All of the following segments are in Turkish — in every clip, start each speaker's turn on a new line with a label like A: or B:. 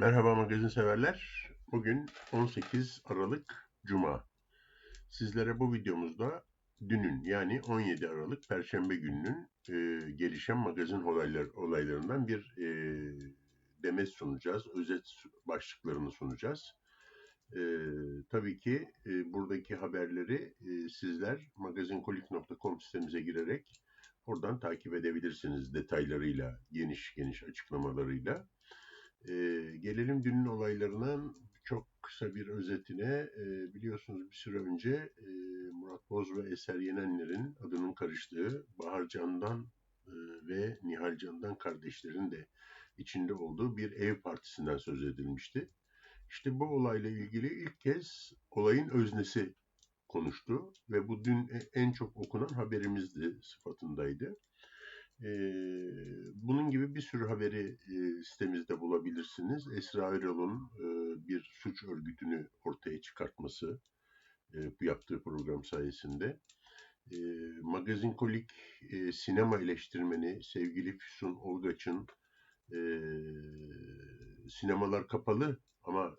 A: Merhaba magazin severler. Bugün 18 Aralık Cuma. Sizlere bu videomuzda dünün yani 17 Aralık Perşembe gününün e, gelişen magazin olaylar, olaylarından bir e, demet sunacağız. Özet başlıklarını sunacağız. E, tabii ki e, buradaki haberleri e, sizler magazinkolik.com sitemize girerek oradan takip edebilirsiniz detaylarıyla, geniş geniş açıklamalarıyla. E, gelelim dünün olaylarının çok kısa bir özetine. E, biliyorsunuz bir süre önce e, Murat Boz ve Eser Yenenler'in adının karıştığı Bahar Can'dan e, ve Nihal Can'dan kardeşlerin de içinde olduğu bir ev partisinden söz edilmişti. İşte bu olayla ilgili ilk kez olayın öznesi konuştu ve bu dün en çok okunan haberimizdi sıfatındaydı. E, bunun gibi bir sürü haberi e, sitemizde bulabilirsiniz. Esra Erol'un e, bir suç örgütünü ortaya çıkartması e, bu yaptığı program sayesinde. E, Magazin Kolik e, sinema eleştirmeni sevgili Füsun Olgaç'ın e, sinemalar kapalı ama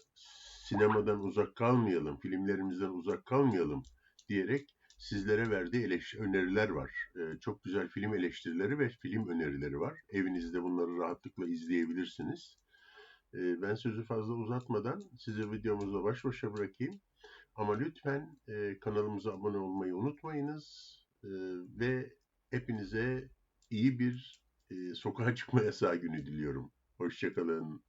A: sinemadan uzak kalmayalım, filmlerimizden uzak kalmayalım diyerek sizlere verdiği eleş- öneriler var. Ee, çok güzel film eleştirileri ve film önerileri var. Evinizde bunları rahatlıkla izleyebilirsiniz. Ee, ben sözü fazla uzatmadan sizi videomuzla baş başa bırakayım. Ama lütfen e, kanalımıza abone olmayı unutmayınız. E, ve hepinize iyi bir e, sokağa çıkma yasağı günü diliyorum. Hoşçakalın.